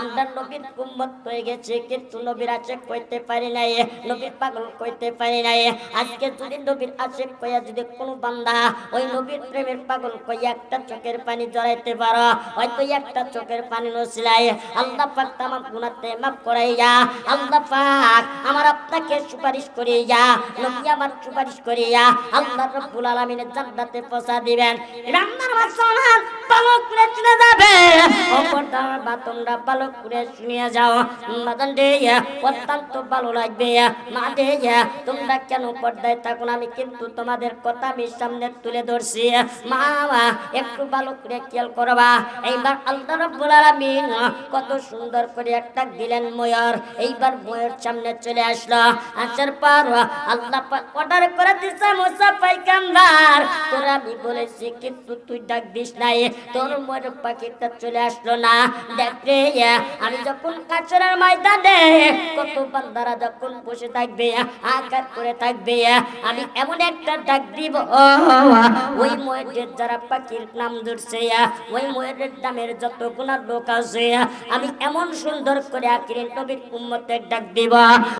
আমরা নবীর উম্মত হয়ে গেছে, কিন্তু নবীর আশেক কইতে পারি নাই নবীর পাগল কইতে পারি নাই। আজকে যদি নবীর আশেক কইয়া যদি কোনো বান্দা ওই নবীর প্রেমের পাগল কইয়া একটা চোখের পানি জড়াইতে পারো, হয়তো একটা চোখের পানি নছিলাই আল্লাহ পাক তামাম গুনাতে মাফ করাইয়া, আল্লাহ পাক আমার আপনাকে সুপারিশ করিয়া, নবী আমার সুপারিশ করিয়া আল্লাহ রব্বুল আলামিনের জান্নাতে পৌঁছা দিবেন। রান্নার মাসলান পালক করে চলে যাবে। পালক করে ভালো লাগবে। মা তোমরা কেন থাকুন আমি কিন্তু তোমাদের কথা সামনে তুলে মা একটু ভালো করে এইবার কত সুন্দর করে একটা দিলেন ময়ূর। এইবার ময়ূর সামনে চলে আসলো। আসার পর আল্লাহ অর্ডার করে পাইকামদার তোর আমি বলেছি কিন্তু তুই ডাক দিস নাই। তোর ময়ূর পাখিটা আসলো না। আমি যখন ময়দানে, কত বান্দারা যখন বসে থাকবে, আঘাত করে থাকবে, আমি এমন একটা ডাক দিব, ওই যারা পাখির নাম ধরছে, ওই ময়ূরের নামের যত গুণার লোক আছে, আমি এমন সুন্দর করে আকিরের নবীর উম্মতের ডাক দিব।